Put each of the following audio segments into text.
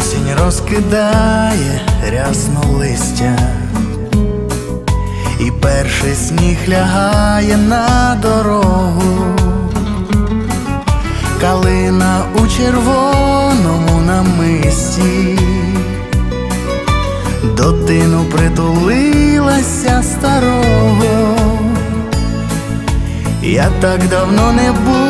Осінь розкидає рясно листя, і перший сніг лягає на дорогу, калина у червоному намисті, до тину притулилася старого. Я так давно не був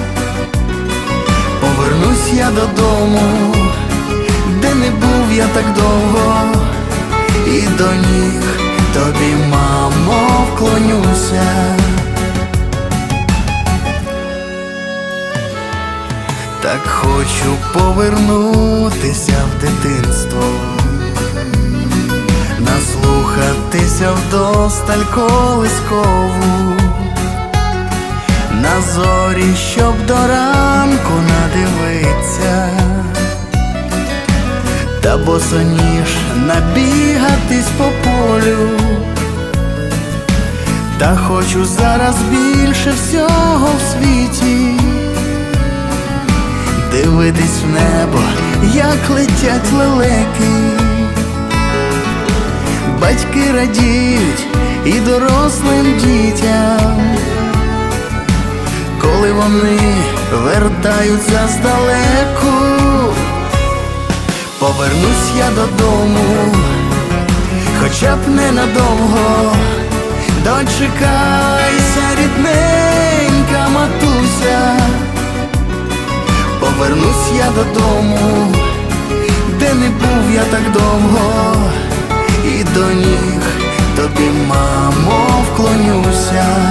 Повернусь я додому, де не був я так довго, і до ніг тобі, мамо, вклонюся. Так хочу повернутися в дитинство, наслухатися вдосталь колискову на зорі, щоб до ранку надивиться, та босоніж набігатись по полю, та хочу зараз більше всього в світі, дивитись в небо, як летять лелеки. Батьки радіють і дорослим дітям коли вони вертаються здалеку, повернусь я додому, хоча б ненадовго, дочекайся, рідненька матуся, повернусь я додому, де не був я так довго, і до ніг тобі, мамо, вклонюся.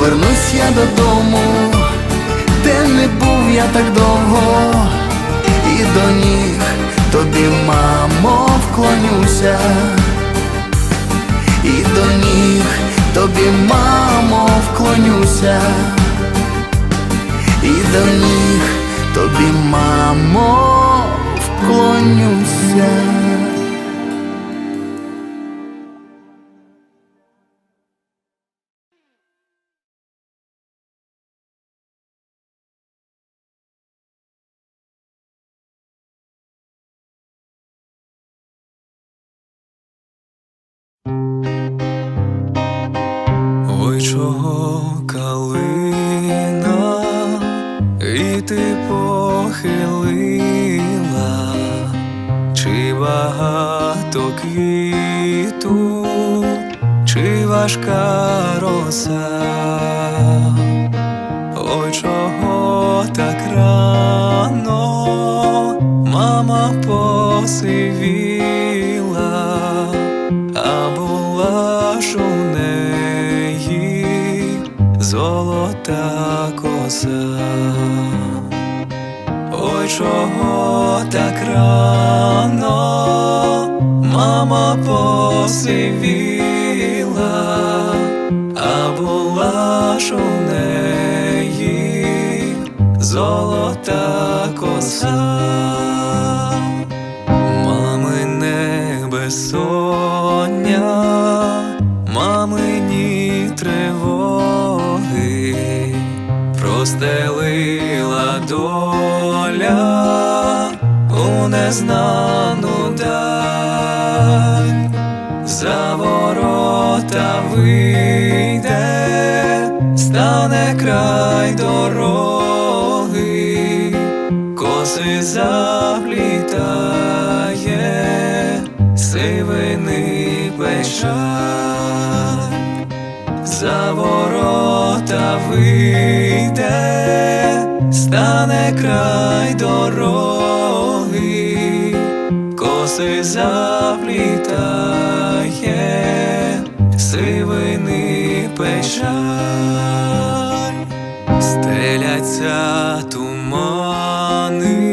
Повернусь я додому, де не був я так довго, і до ніг тобі, мамо, вклонюся, і до ніг тобі, мамо, вклонюся, і до ніг тобі, мамо, вклонюся. Чого калина, і ти похилила, чи багато квіту, чи важка роса, чого так рано, мама посивіла, а була ж у неї золота коса, простелила доля у незнану даль, за ворота вийде, стане край дороги, коси заплітає, сивини печаль за ворота вийде, стане край дороги, коси заплітає, сивини печаль, стеляться тумани,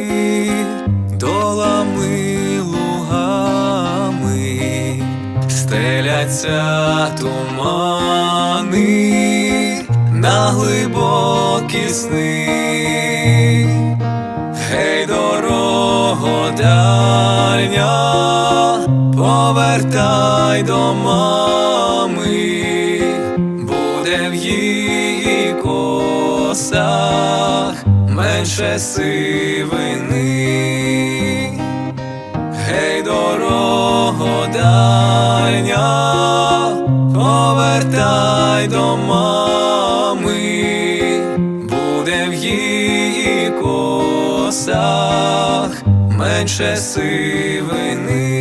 стеляться тумани на глибокі сни. Гей, дорого дальня, повертай до мами, буде в її косах менше сивини. Гей, дорого дальня, повертай до мами, буде в її косах менше сивини.